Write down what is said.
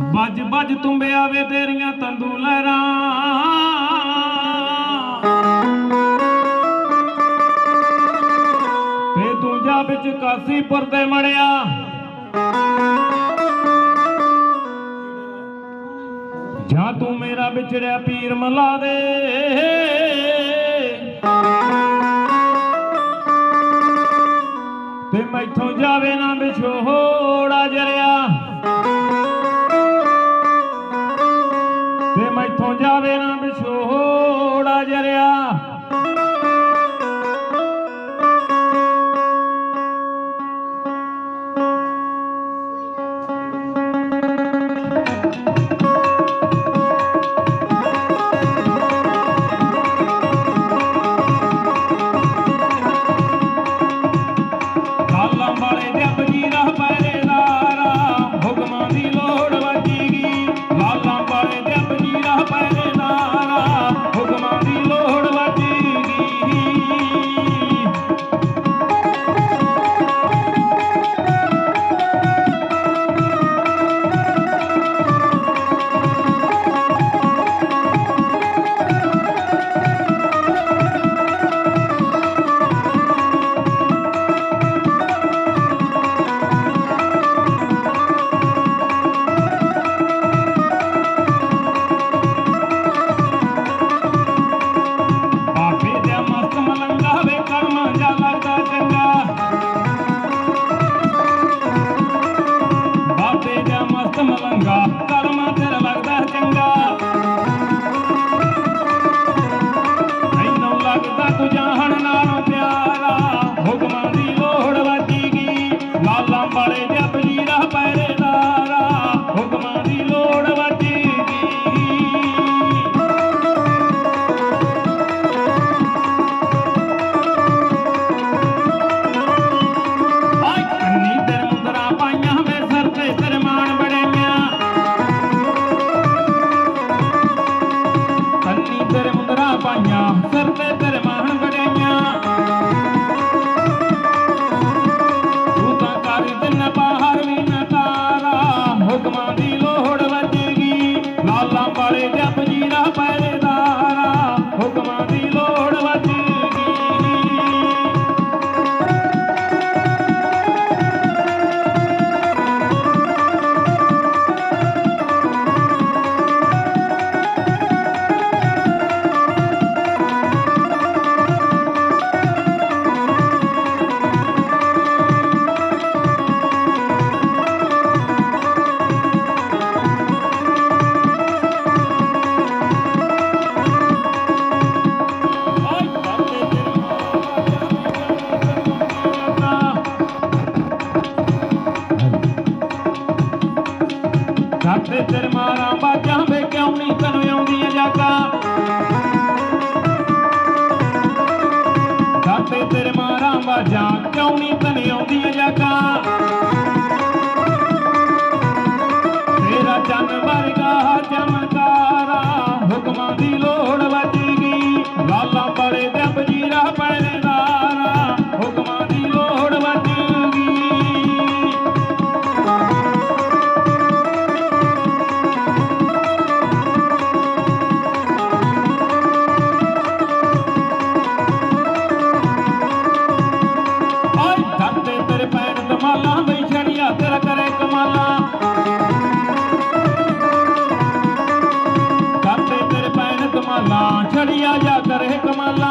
ਬੱਜ ਬੱਜ ਤੁੰਬੇ ਆਵੇ ਤੇਰੀਆਂ ਤੰਦੂ ਲਹਿਰਾਂ ਤੇ ਤੂੰ ਜਾ ਵਿੱਚ ਕਾਸੀਪੁਰ ਤੇ ਮੜਿਆ। ਜਾ ਤੂੰ ਮੇਰਾ ਵਿਛੜਿਆ ਪੀਰ ਮਲਾ ਦੇ। ਤੇ ਮੈਥੋਂ ਜਾਵੇ ਨਾ ਵਿਛੋੜਾ ਜਰਿਆ। দেওয়া হবে না পারে ਸਾਡੇ ਸਿਰ ਮਾਰਾਂ, ਬਾਜਾਂ ਵੇ ਕਿਉਂ ਨਹੀਂ ਤਨ ਆਉਂਦੀਆਂ ਜਾਗਾ? ਸਾਡੇ ਸਿਰ ਮਾਰਾਂ, ਬਾਜਾਂ ਕਿਉਂ ਨਹੀਂ ਤਨ ਆਉਂਦੀਆਂ ਜਾਗਾ? कमाला झरिया जा कर कमाला।